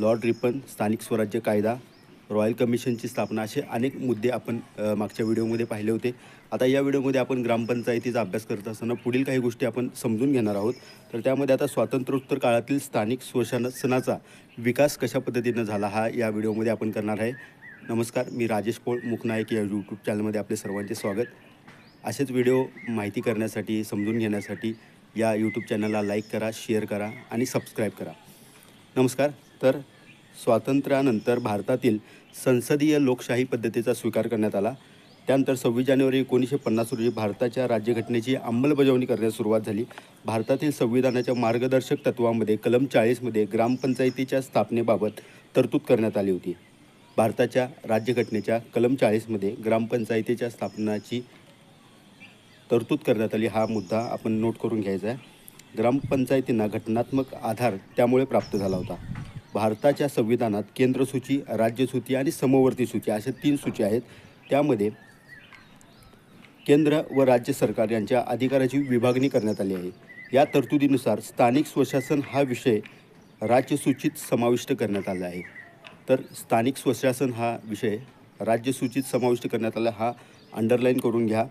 Lord Ripon स्थानिक स्वराज्य कायदा रॉयल कमिशनची स्थापना असे अनेक मुद्दे आपण मागच्या व्हिडिओमध्ये पाहिले होते. आता या व्हिडिओमध्ये आपण ग्रामपंचायतीचा अभ्यास करत असताना पुढील काही गोष्टी आपण समजून घेणार आहोत. तर त्यामध्ये आता स्वातंत्र्योत्तर काळातील स्थानिक स्वशासनाचा विकास कशा पद्धतीनं झाला हा या व्हिडिओमध्ये आपण करणार आहे. नमस्कार मी राजेश पोळ मुखनायक या यूट्यूब चॅनलमध्ये आपले सर्वांचे स्वागत. असेच व्हिडिओ माहिती करण्यासाठी समजून घेण्यासाठी या यूट्यूब चॅनलला लाईक करा शेअर करा आणि सबस्क्राईब करा. नमस्कार. तर स्वातंत्र्यानंतर भारतातील संसदीय लोकशाही पद्धतीचा स्वीकार करण्यात आला. त्यानंतर सव्वीस जानेवारी एकोणीसशे पन्नास रोजी भारताच्या राज्यघटनेची अंमलबजावणी करण्यास सुरुवात झाली. भारतातील संविधानाच्या मार्गदर्शक तत्वामध्ये कलम चाळीसमध्ये ग्रामपंचायतीच्या स्थापनेबाबत तरतूद करण्यात आली होती. भारताच्या राज्यघटनेच्या कलम चाळीसमध्ये ग्रामपंचायतीच्या स्थापनाची तरतूद करण्यात आली हा मुद्दा आपण नोट करून घ्यायचा आहे. ग्रामपंचायतींना घटनात्मक आधार त्यामुळे प्राप्त झाला होता. भारताच्या संविधानात केंद्र सूची आणि समवर्ती सूची अशा तीन सूची आहेत. त्यामध्ये केंद्र व राज्य सरकार यांच्या अधिकाराची विभागणी करण्यात आली आहे. या तरतुदीनुसार स्थानिक स्वशासन हा विषय राज्यसूचीत समाविष्ट करण्यात आला आहे. तर स्थानिक स्वशासन हा विषय राज्यसूचीत समाविष्ट करण्यात आला हा अंडरलाईन करून घ्या.